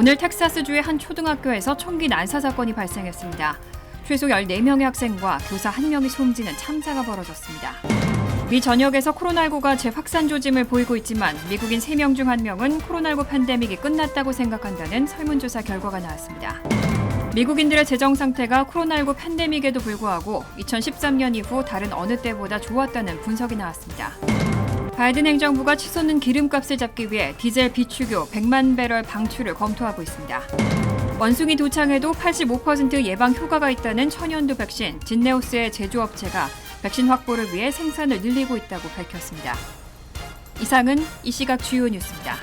오늘 텍사스주의 한 초등학교에서 총기 난사 사건이 발생했습니다. 최소 14명의 학생과 교사 1명이 숨지는 참사가 벌어졌습니다. 미 전역에서 코로나19가 재확산 조짐을 보이고 있지만 미국인 3명 중 1명은 코로나19 팬데믹이 끝났다고 생각한다는 설문조사 결과가 나왔습니다. 미국인들의 재정 상태가 코로나19 팬데믹에도 불구하고 2013년 이후 다른 어느 때보다 좋았다는 분석이 나왔습니다. 바이든 행정부가 치솟는 기름값을 잡기 위해 디젤 비축유 100만 배럴 방출을 검토하고 있습니다. 원숭이 도창에도 85% 예방 효과가 있다는 천연두 백신 진네오스의 제조업체가 백신 확보를 위해 생산을 늘리고 있다고 밝혔습니다. 이상은 이 시각 주요 뉴스입니다.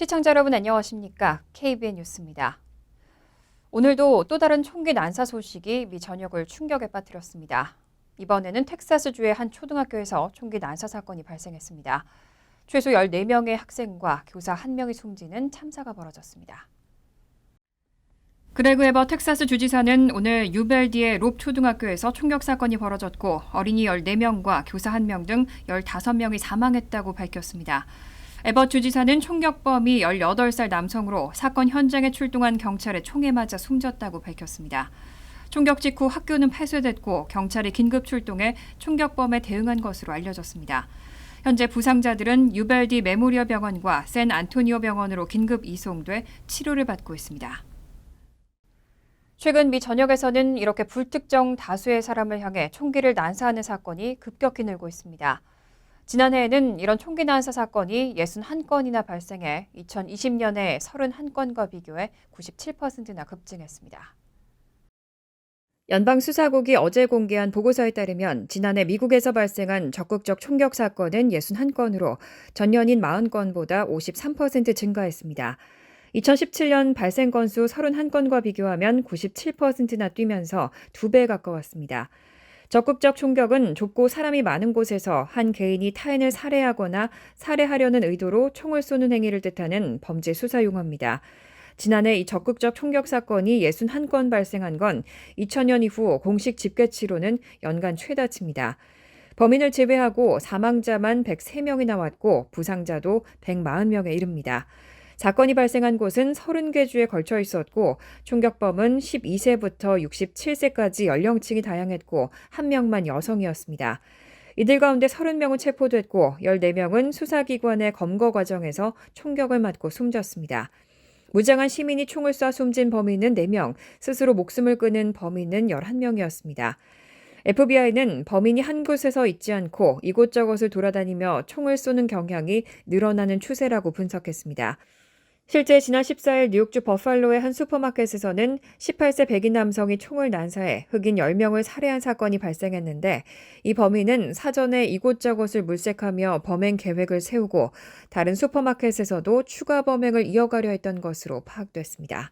시청자 여러분 안녕하십니까? KBN 뉴스입니다. 오늘도 또 다른 총기 난사 소식이 미 전역을 충격에 빠뜨렸습니다. 이번에는 텍사스주의 한 초등학교에서 총기 난사 사건이 발생했습니다. 최소 14명의 학생과 교사 1명이 숨지는 참사가 벌어졌습니다. 그레그 에버 텍사스 주지사는 오늘 유벨디의 롭 초등학교에서 총격 사건이 벌어졌고 어린이 14명과 교사 1명 등 15명이 사망했다고 밝혔습니다. 에버 주지사는 총격범이 18살 남성으로 사건 현장에 출동한 경찰의 총에 맞아 숨졌다고 밝혔습니다. 총격 직후 학교는 폐쇄됐고 경찰이 긴급 출동해 총격범에 대응한 것으로 알려졌습니다. 현재 부상자들은 유벨디 메모리어 병원과 샌 안토니오 병원으로 긴급 이송돼 치료를 받고 있습니다. 최근 미 전역에서는 이렇게 불특정 다수의 사람을 향해 총기를 난사하는 사건이 급격히 늘고 있습니다. 지난해에는 이런 총기 난사 사건이 61건이나 발생해 2020년에 31건과 비교해 97%나 급증했습니다. 연방수사국이 어제 공개한 보고서에 따르면 지난해 미국에서 발생한 적극적 총격 사건은 61건으로 전년인 40건보다 53% 증가했습니다. 2017년 발생 건수 31건과 비교하면 97%나 뛰면서 2배 가까웠습니다. 적극적 총격은 좁고 사람이 많은 곳에서 한 개인이 타인을 살해하거나 살해하려는 의도로 총을 쏘는 행위를 뜻하는 범죄 수사 용어입니다. 지난해 이 적극적 총격 사건이 61건 발생한 건 2000년 이후 공식 집계치로는 연간 최다치입니다. 범인을 제외하고 사망자만 103명이 나왔고 부상자도 140명에 이릅니다. 사건이 발생한 곳은 30개 주에 걸쳐 있었고 총격범은 12세부터 67세까지 연령층이 다양했고 한 명만 여성이었습니다. 이들 가운데 30명은 체포됐고 14명은 수사기관의 검거 과정에서 총격을 맞고 숨졌습니다. 무장한 시민이 총을 쏴 숨진 범인은 4명, 스스로 목숨을 끊은 범인은 11명이었습니다. FBI는 범인이 한 곳에서 있지 않고 이곳저곳을 돌아다니며 총을 쏘는 경향이 늘어나는 추세라고 분석했습니다. 실제 지난 14일 뉴욕주 버팔로의 한 슈퍼마켓에서는 18세 백인 남성이 총을 난사해 흑인 10명을 살해한 사건이 발생했는데 이 범인은 사전에 이곳저곳을 물색하며 범행 계획을 세우고 다른 슈퍼마켓에서도 추가 범행을 이어가려 했던 것으로 파악됐습니다.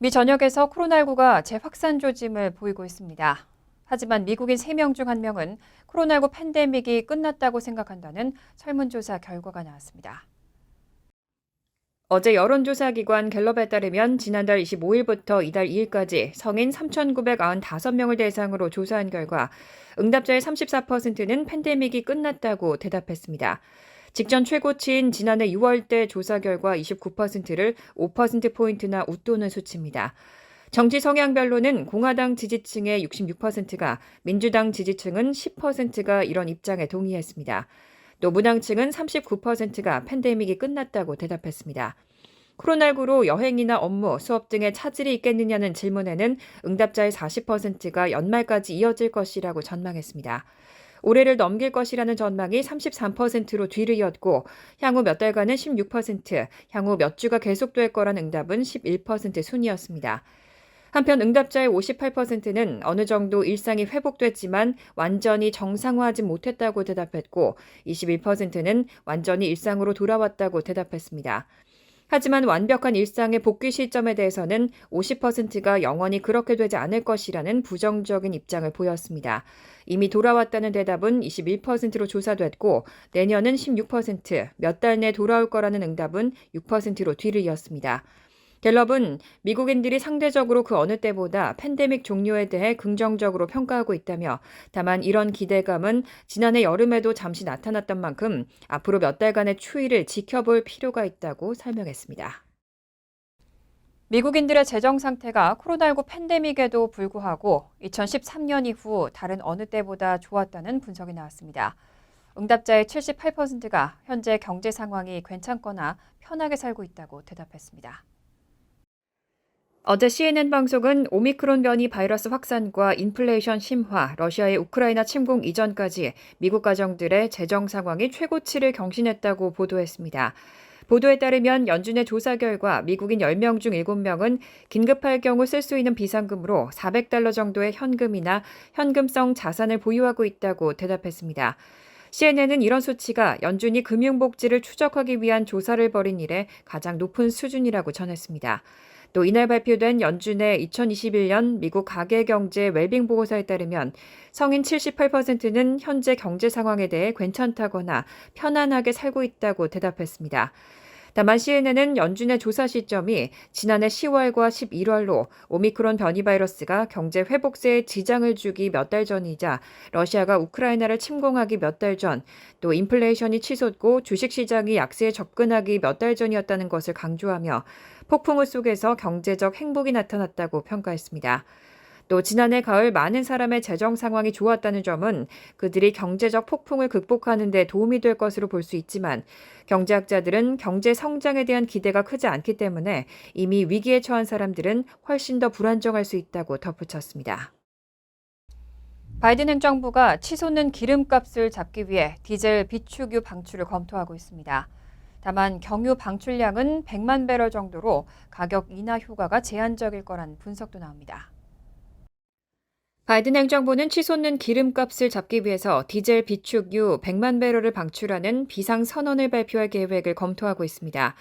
미 전역에서 코로나19가 재확산 조짐을 보이고 있습니다. 하지만 미국인 3명 중 1명은 코로나19 팬데믹이 끝났다고 생각한다는 설문조사 결과가 나왔습니다. 어제 여론조사기관 갤럽에 따르면 지난달 25일부터 이달 2일까지 성인 3,995명을 대상으로 조사한 결과 응답자의 34%는 팬데믹이 끝났다고 대답했습니다. 직전 최고치인 지난해 6월 때 조사 결과 29%를 5%포인트나 웃도는 수치입니다. 정치 성향별로는 공화당 지지층의 66%가 민주당 지지층은 10%가 이런 입장에 동의했습니다. 또 무당층은 39%가 팬데믹이 끝났다고 대답했습니다. 코로나19로 여행이나 업무, 수업 등에 차질이 있겠느냐는 질문에는 응답자의 40%가 연말까지 이어질 것이라고 전망했습니다. 올해를 넘길 것이라는 전망이 33%로 뒤를 이었고 향후 몇 달간은 16%, 향후 몇 주가 계속될 거란 응답은 11% 순이었습니다. 한편 응답자의 58%는 어느 정도 일상이 회복됐지만 완전히 정상화하지 못했다고 대답했고 21%는 완전히 일상으로 돌아왔다고 대답했습니다. 하지만 완벽한 일상의 복귀 시점에 대해서는 50%가 영원히 그렇게 되지 않을 것이라는 부정적인 입장을 보였습니다. 이미 돌아왔다는 대답은 21%로 조사됐고 내년은 16%, 몇 달 내 돌아올 거라는 응답은 6%로 뒤를 이었습니다. 갤럽은 미국인들이 상대적으로 그 어느 때보다 팬데믹 종료에 대해 긍정적으로 평가하고 있다며 다만 이런 기대감은 지난해 여름에도 잠시 나타났던 만큼 앞으로 몇 달간의 추이를 지켜볼 필요가 있다고 설명했습니다. 미국인들의 재정 상태가 코로나19 팬데믹에도 불구하고 2013년 이후 다른 어느 때보다 좋았다는 분석이 나왔습니다. 응답자의 78%가 현재 경제 상황이 괜찮거나 편하게 살고 있다고 대답했습니다. 어제 CNN 방송은 오미크론 변이 바이러스 확산과 인플레이션 심화, 러시아의 우크라이나 침공 이전까지 미국 가정들의 재정 상황이 최고치를 경신했다고 보도했습니다. 보도에 따르면 연준의 조사 결과 미국인 10명 중 7명은 긴급할 경우 쓸 수 있는 비상금으로 400달러 정도의 현금이나 현금성 자산을 보유하고 있다고 대답했습니다. CNN은 이런 수치가 연준이 금융복지를 추적하기 위한 조사를 벌인 이래 가장 높은 수준이라고 전했습니다. 또 이날 발표된 연준의 2021년 미국 가계경제 웰빙 보고서에 따르면 성인 78%는 현재 경제 상황에 대해 괜찮다거나 편안하게 살고 있다고 대답했습니다. 다만 CNN은 연준의 조사 시점이 지난해 10월과 11월로 오미크론 변이 바이러스가 경제 회복세에 지장을 주기 몇 달 전이자 러시아가 우크라이나를 침공하기 몇 달 전, 또 인플레이션이 치솟고 주식시장이 약세에 접근하기 몇 달 전이었다는 것을 강조하며 폭풍우 속에서 경제적 행복이 나타났다고 평가했습니다. 또 지난해 가을 많은 사람의 재정 상황이 좋았다는 점은 그들이 경제적 폭풍을 극복하는 데 도움이 될 것으로 볼 수 있지만 경제학자들은 경제 성장에 대한 기대가 크지 않기 때문에 이미 위기에 처한 사람들은 훨씬 더 불안정할 수 있다고 덧붙였습니다. 바이든 행정부가 치솟는 기름값을 잡기 위해 디젤 비축유 방출을 검토하고 있습니다. 다만 경유 방출량은 100만 배럴 정도로 가격 인하 효과가 제한적일 거란 분석도 나옵니다. 바이든 행정부는 치솟는 기름값을 잡기 위해서 디젤 비축유 100만 배럴을 방출하는 비상 선언을 발표할 계획을 검토하고 있습니다.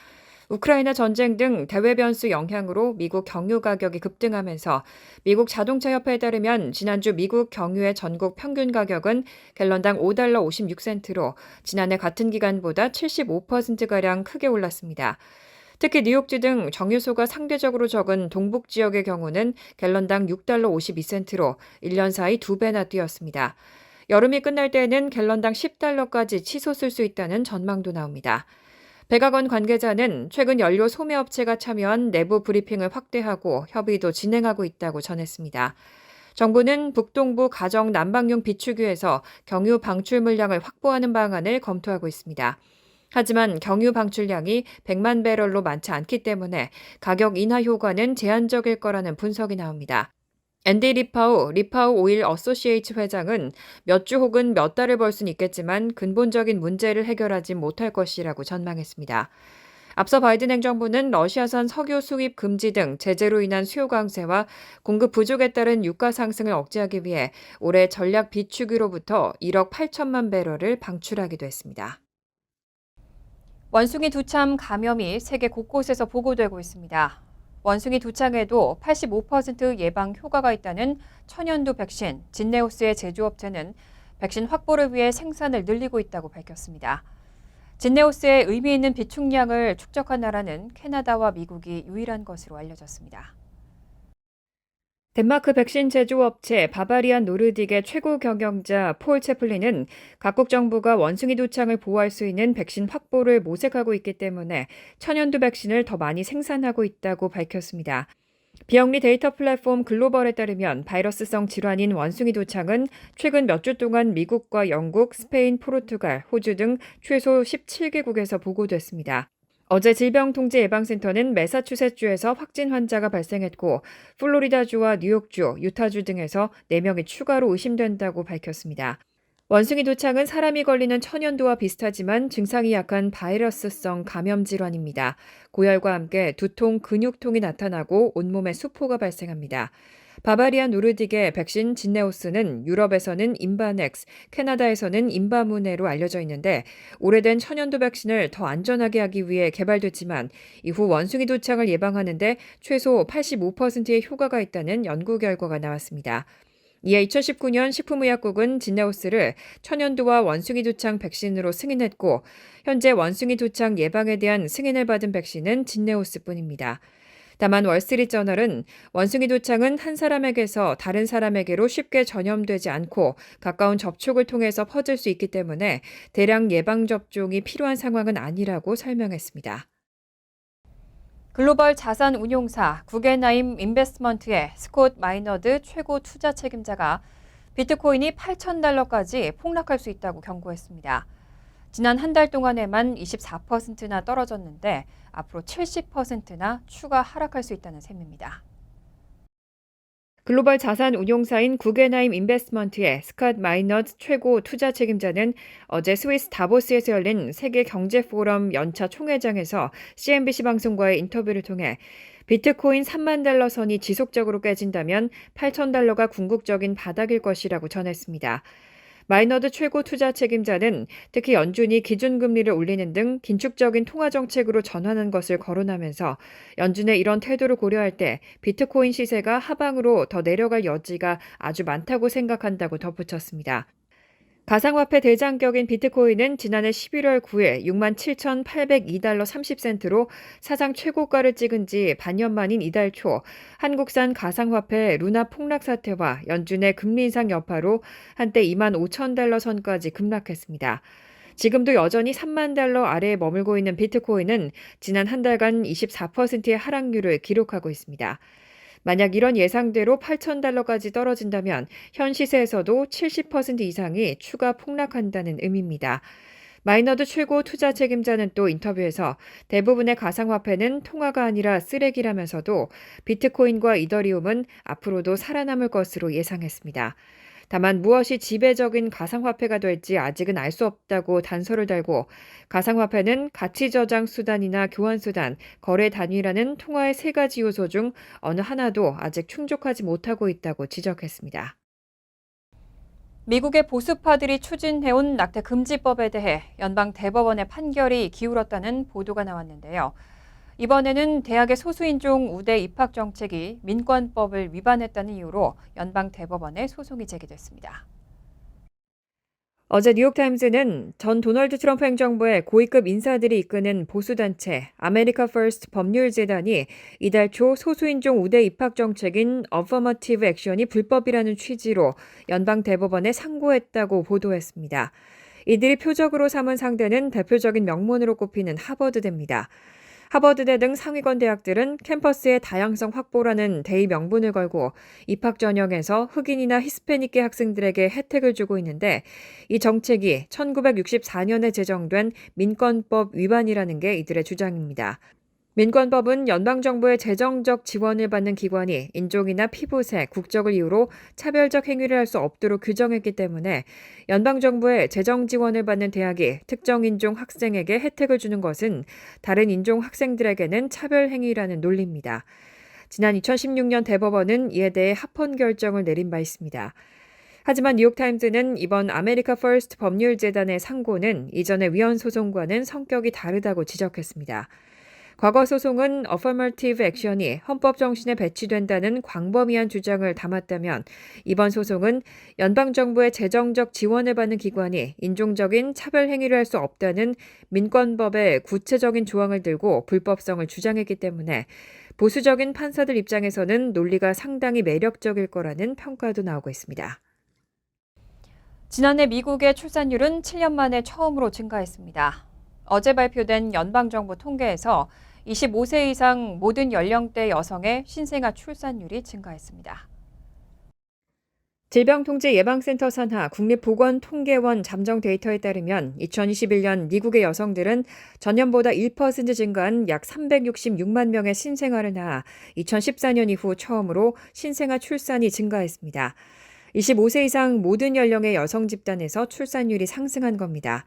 우크라이나 전쟁 등 대외 변수 영향으로 미국 경유 가격이 급등하면서 미국 자동차 협회에 따르면 지난주 미국 경유의 전국 평균 가격은 갤런당 5달러 56센트로 지난해 같은 기간보다 75%가량 크게 올랐습니다. 특히 뉴욕주 등 정유소가 상대적으로 적은 동북 지역의 경우는 갤런당 6달러 52센트로 1년 사이 2배나 뛰었습니다. 여름이 끝날 때에는 갤런당 10달러까지 치솟을 수 있다는 전망도 나옵니다. 백악원 관계자는 최근 연료 소매업체가 참여한 내부 브리핑을 확대하고 협의도 진행하고 있다고 전했습니다. 정부는 북동부 가정 난방용 비축유에서 경유 방출 물량을 확보하는 방안을 검토하고 있습니다. 하지만 경유 방출량이 100만 배럴로 많지 않기 때문에 가격 인하 효과는 제한적일 거라는 분석이 나옵니다. 앤디 리파우, 리파우 오일 어소시에이츠 회장은 몇 주 혹은 몇 달을 벌 수는 있겠지만 근본적인 문제를 해결하지 못할 것이라고 전망했습니다. 앞서 바이든 행정부는 러시아산 석유 수입 금지 등 제재로 인한 수요 강세와 공급 부족에 따른 유가 상승을 억제하기 위해 올해 전략 비축유로부터 1억 8천만 배럴을 방출하기도 했습니다. 원숭이 두참 감염이 세계 곳곳에서 보고되고 있습니다. 원숭이 두창에도 85% 예방 효과가 있다는 천연두 백신 진네오스의 제조업체는 백신 확보를 위해 생산을 늘리고 있다고 밝혔습니다. 진네오스의 의미 있는 비축량을 축적한 나라는 캐나다와 미국이 유일한 것으로 알려졌습니다. 덴마크 백신 제조업체 바바리안 노르딕의 최고 경영자 폴 채플린은 각국 정부가 원숭이 두창을 보호할 수 있는 백신 확보를 모색하고 있기 때문에 천연두 백신을 더 많이 생산하고 있다고 밝혔습니다. 비영리 데이터 플랫폼 글로벌에 따르면 바이러스성 질환인 원숭이 두창은 최근 몇 주 동안 미국과 영국, 스페인, 포르투갈, 호주 등 최소 17개국에서 보고됐습니다. 어제 질병통제예방센터는 매사추세주에서 확진 환자가 발생했고 플로리다주와 뉴욕주, 유타주 등에서 4명이 추가로 의심된다고 밝혔습니다. 원숭이 두창은 사람이 걸리는 천연두와 비슷하지만 증상이 약한 바이러스성 감염 질환입니다. 고열과 함께 두통, 근육통이 나타나고 온몸에 수포가 발생합니다. 바바리안 노르딕의 백신 진네오스는 유럽에서는 인바넥스, 캐나다에서는 인바무네로 알려져 있는데 오래된 천연두 백신을 더 안전하게 하기 위해 개발됐지만 이후 원숭이 두창을 예방하는데 최소 85%의 효과가 있다는 연구 결과가 나왔습니다. 이에 2019년 식품의약국은 진네오스를 천연두와 원숭이 두창 백신으로 승인했고 현재 원숭이 두창 예방에 대한 승인을 받은 백신은 진네오스뿐입니다. 다만 월스트리트저널은 원숭이 두창은 한 사람에게서 다른 사람에게로 쉽게 전염되지 않고 가까운 접촉을 통해서 퍼질 수 있기 때문에 대량 예방 접종이 필요한 상황은 아니라고 설명했습니다. 글로벌 자산 운용사 구겐하임 인베스트먼트의 스콧 마이너드 최고 투자 책임자가 비트코인이 8,000달러까지 폭락할 수 있다고 경고했습니다. 지난 한 달 동안에만 24%나 떨어졌는데 앞으로 70%나 추가 하락할 수 있다는 셈입니다. 글로벌 자산 운용사인 구겐하임 인베스트먼트의 스캇 마이너드 최고 투자 책임자는 어제 스위스 다보스에서 열린 세계 경제 포럼 연차 총회장에서 CNBC 방송과의 인터뷰를 통해 비트코인 3만 달러 선이 지속적으로 깨진다면 8천 달러가 궁극적인 바닥일 것이라고 전했습니다. 마이너드 최고 투자 책임자는 특히 연준이 기준금리를 올리는 등 긴축적인 통화 정책으로 전환한 것을 거론하면서 연준의 이런 태도를 고려할 때 비트코인 시세가 하방으로 더 내려갈 여지가 아주 많다고 생각한다고 덧붙였습니다. 가상화폐 대장격인 비트코인은 지난해 11월 9일 67,802달러 30센트로 사상 최고가를 찍은 지 반년 만인 이달 초 한국산 가상화폐 루나 폭락 사태와 연준의 금리 인상 여파로 한때 2만 5천 달러 선까지 급락했습니다. 지금도 여전히 3만 달러 아래에 머물고 있는 비트코인은 지난 한 달간 24%의 하락률을 기록하고 있습니다. 만약 이런 예상대로 8,000달러까지 떨어진다면 현 시세에서도 70% 이상이 추가 폭락한다는 의미입니다. 마이너드 최고 투자 책임자는 또 인터뷰에서 대부분의 가상화폐는 통화가 아니라 쓰레기라면서도 비트코인과 이더리움은 앞으로도 살아남을 것으로 예상했습니다. 다만 무엇이 지배적인 가상화폐가 될지 아직은 알 수 없다고 단서를 달고 가상화폐는 가치 저장 수단이나 교환 수단, 거래 단위라는 통화의 세 가지 요소 중 어느 하나도 아직 충족하지 못하고 있다고 지적했습니다. 미국의 보수파들이 추진해온 낙태 금지법에 대해 연방 대법원의 판결이 기울었다는 보도가 나왔는데요. 이번에는 대학의 소수인종 우대 입학 정책이 민권법을 위반했다는 이유로 연방 대법원에 소송이 제기됐습니다. 어제 뉴욕타임즈는 전 도널드 트럼프 행정부의 고위급 인사들이 이끄는 보수단체 아메리카 퍼스트 법률재단이 이달 초 소수인종 우대 입학 정책인 어퍼머티브 액션이 불법이라는 취지로 연방 대법원에 상고했다고 보도했습니다. 이들이 표적으로 삼은 상대는 대표적인 명문으로 꼽히는 하버드대입니다. 하버드대 등 상위권 대학들은 캠퍼스의 다양성 확보라는 대의 명분을 걸고 입학 전형에서 흑인이나 히스패닉계 학생들에게 혜택을 주고 있는데 이 정책이 1964년에 제정된 민권법 위반이라는 게 이들의 주장입니다. 민권법은 연방정부의 재정적 지원을 받는 기관이 인종이나 피부색, 국적을 이유로 차별적 행위를 할 수 없도록 규정했기 때문에 연방정부의 재정 지원을 받는 대학이 특정 인종 학생에게 혜택을 주는 것은 다른 인종 학생들에게는 차별 행위라는 논리입니다. 지난 2016년 대법원은 이에 대해 합헌 결정을 내린 바 있습니다. 하지만 뉴욕타임즈는 이번 아메리카 퍼스트 법률재단의 상고는 이전의 위헌 소송과는 성격이 다르다고 지적했습니다. 과거 소송은 어퍼머티브 액션이 헌법 정신에 배치된다는 광범위한 주장을 담았다면 이번 소송은 연방 정부의 재정적 지원을 받는 기관이 인종적인 차별 행위를 할 수 없다는 민권법의 구체적인 조항을 들고 불법성을 주장했기 때문에 보수적인 판사들 입장에서는 논리가 상당히 매력적일 거라는 평가도 나오고 있습니다. 지난해 미국의 출산율은 7년 만에 처음으로 증가했습니다. 어제 발표된 연방정부 통계에서 25세 이상 모든 연령대 여성의 신생아 출산율이 증가했습니다. 질병통제예방센터 산하 국립보건통계원 잠정 데이터에 따르면 2021년 미국의 여성들은 전년보다 1% 증가한 약 366만 명의 신생아를 낳아 2014년 이후 처음으로 신생아 출산이 증가했습니다. 25세 이상 모든 연령의 여성 집단에서 출산율이 상승한 겁니다.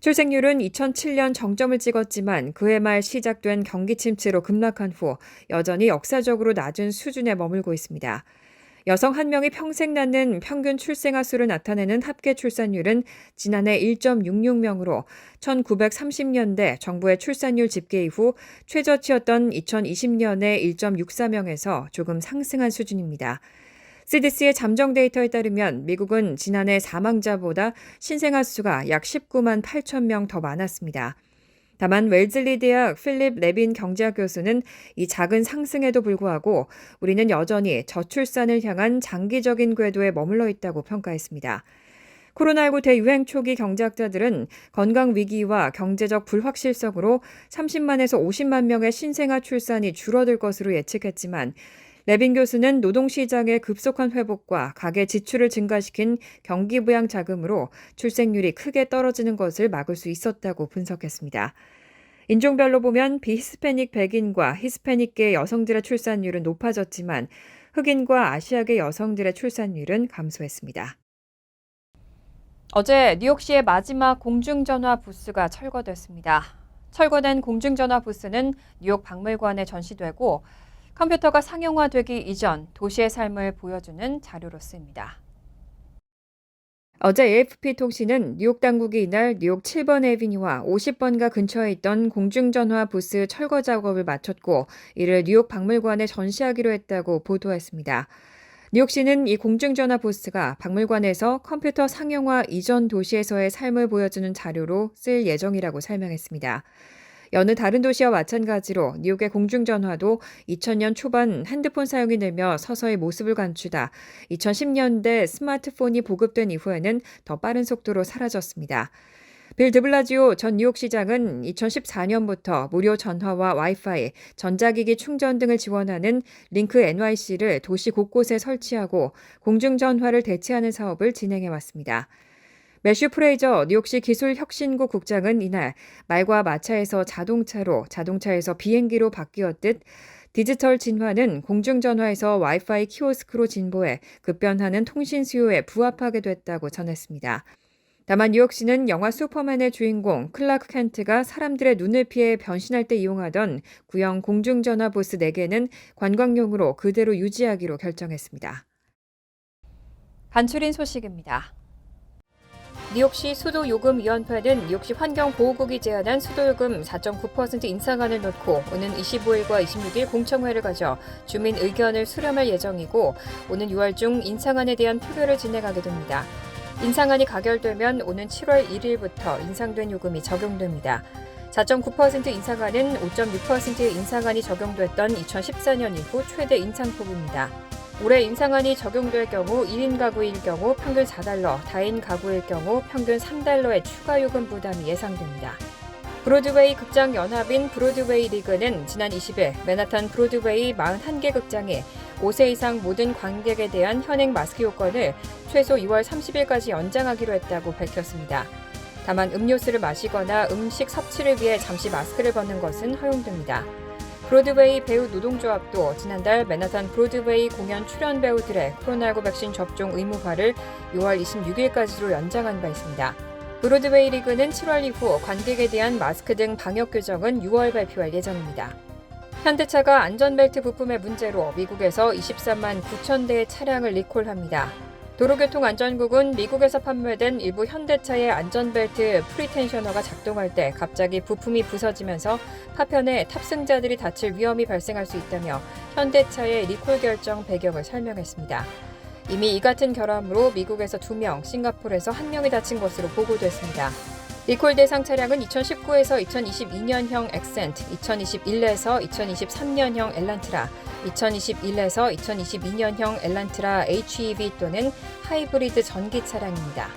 출생률은 2007년 정점을 찍었지만 그해 말 시작된 경기 침체로 급락한 후 여전히 역사적으로 낮은 수준에 머물고 있습니다. 여성 한 명이 평생 낳는 평균 출생아 수를 나타내는 합계 출산율은 지난해 1.66명으로 1930년대 정부의 출산율 집계 이후 최저치였던 2020년에 1.64명에서 조금 상승한 수준입니다. CDC의 잠정 데이터에 따르면 미국은 지난해 사망자보다 신생아 수가 약 19만 8천 명 더 많았습니다. 다만 웰즐리 대학 필립 레빈 경제학 교수는 이 작은 상승에도 불구하고 우리는 여전히 저출산을 향한 장기적인 궤도에 머물러 있다고 평가했습니다. 코로나19 대유행 초기 경제학자들은 건강 위기와 경제적 불확실성으로 30만에서 50만 명의 신생아 출산이 줄어들 것으로 예측했지만 레빈 교수는 노동시장의 급속한 회복과 가계 지출을 증가시킨 경기 부양 자금으로 출생률이 크게 떨어지는 것을 막을 수 있었다고 분석했습니다. 인종별로 보면 비히스패닉 백인과 히스패닉계 여성들의 출산율은 높아졌지만 흑인과 아시아계 여성들의 출산율은 감소했습니다. 어제 뉴욕시의 마지막 공중전화 부스가 철거됐습니다. 철거된 공중전화 부스는 뉴욕 박물관에 전시되고 컴퓨터가 상용화되기 이전 도시의 삶을 보여주는 자료로 쓰입니다. 어제 AFP 통신은 뉴욕 당국이 이날 뉴욕 7번 에비니와 50번가 근처에 있던 공중전화 부스 철거 작업을 마쳤고 이를 뉴욕 박물관에 전시하기로 했다고 보도했습니다. 뉴욕시는 이 공중전화 부스가 박물관에서 컴퓨터 상용화 이전 도시에서의 삶을 보여주는 자료로 쓸 예정이라고 설명했습니다. 여느 다른 도시와 마찬가지로 뉴욕의 공중전화도 2000년 초반 핸드폰 사용이 늘며 서서히 모습을 감추다 2010년대 스마트폰이 보급된 이후에는 더 빠른 속도로 사라졌습니다. 빌 드블라지오 전 뉴욕시장은 2014년부터 무료 전화와 와이파이, 전자기기 충전 등을 지원하는 링크 NYC를 도시 곳곳에 설치하고 공중전화를 대체하는 사업을 진행해 왔습니다. 매슈 프레이저 뉴욕시 기술혁신구 국장은 이날 말과 마차에서 자동차로 자동차에서 비행기로 바뀌었듯 디지털 진화는 공중전화에서 와이파이 키오스크로 진보해 급변하는 통신 수요에 부합하게 됐다고 전했습니다. 다만 뉴욕시는 영화 슈퍼맨의 주인공 클라크 켄트가 사람들의 눈을 피해 변신할 때 이용하던 구형 공중전화 보스 4개는 관광용으로 그대로 유지하기로 결정했습니다. 간추린 소식입니다. 뉴욕시 수도요금위원회는 뉴욕시 환경보호국이 제안한 수도요금 4.9% 인상안을 놓고 오는 25일과 26일 공청회를 가져 주민 의견을 수렴할 예정이고 오는 6월 중 인상안에 대한 표결을 진행하게 됩니다. 인상안이 가결되면 오는 7월 1일부터 인상된 요금이 적용됩니다. 4.9% 인상안은 5.6%의 인상안이 적용됐던 2014년 이후 최대 인상폭입니다. 올해 인상안이 적용될 경우 1인 가구일 경우 평균 4달러, 다인 가구일 경우 평균 3달러의 추가 요금 부담이 예상됩니다. 브로드웨이 극장 연합인 브로드웨이 리그는 지난 20일 맨하탄 브로드웨이 41개 극장에 5세 이상 모든 관객에 대한 현행 마스크 요건을 최소 2월 30일까지 연장하기로 했다고 밝혔습니다. 다만 음료수를 마시거나 음식 섭취를 위해 잠시 마스크를 벗는 것은 허용됩니다. 브로드웨이 배우 노동조합도 지난달 맨하탄 브로드웨이 공연 출연 배우들의 코로나19 백신 접종 의무화를 6월 26일까지로 연장한 바 있습니다. 브로드웨이 리그는 7월 이후 관객에 대한 마스크 등 방역 규정은 6월 발표할 예정입니다. 현대차가 안전벨트 부품의 문제로 미국에서 23만 9천 대의 차량을 리콜합니다. 도로교통안전국은 미국에서 판매된 일부 현대차의 안전벨트 프리텐셔너가 작동할 때 갑자기 부품이 부서지면서 파편에 탑승자들이 다칠 위험이 발생할 수 있다며 현대차의 리콜 결정 배경을 설명했습니다. 이미 이 같은 결함으로 미국에서 2명, 싱가포르에서 1명이 다친 것으로 보고됐습니다. 리콜 대상 차량은 2019에서 2022년형 엑센트, 2021에서 2023년형 엘란트라, 2021에서 2022년형 엘란트라 HEV 또는 하이브리드 전기 차량입니다.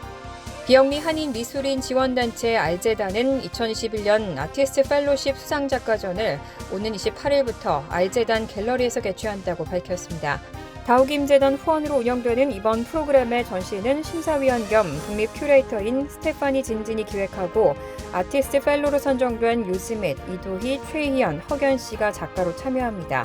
비영리 한인 미술인 지원단체 알제단은 2021년 아티스트 펠로십 수상작가전을 오는 28일부터 알제단 갤러리에서 개최한다고 밝혔습니다. 다우김재단 후원으로 운영되는 이번 프로그램의 전시는 심사위원 겸 국립 큐레이터인 스테파니 진진이 기획하고 아티스트 펠로로 선정된 유스밋, 이도희, 최희연, 허견 씨가 작가로 참여합니다.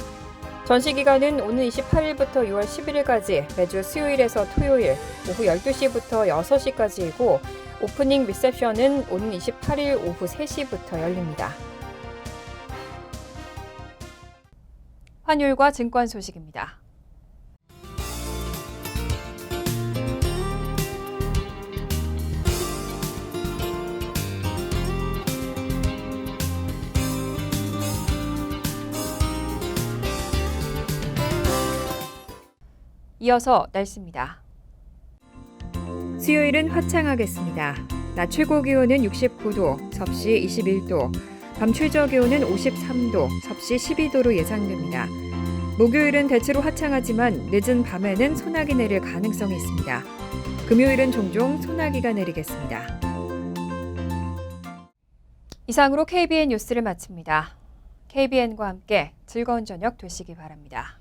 전시 기간은 오는 28일부터 6월 11일까지 매주 수요일에서 토요일 오후 12시부터 6시까지이고 오프닝 리셉션은 오는 28일 오후 3시부터 열립니다. 환율과 증권 소식입니다. 이어서 날씨입니다. 수요일은 화창하겠습니다. 낮 최고 기온은 69도, 섭씨 21도, 밤 최저 기온은 53도, 섭씨 12도로 예상됩니다. 목요일은 대체로 화창하지만 늦은 밤에는 소나기 내릴 가능성이 있습니다. 금요일은 종종 소나기가 내리겠습니다. 이상으로 KBN 뉴스를 마칩니다. KBN과 함께 즐거운 저녁 되시기 바랍니다.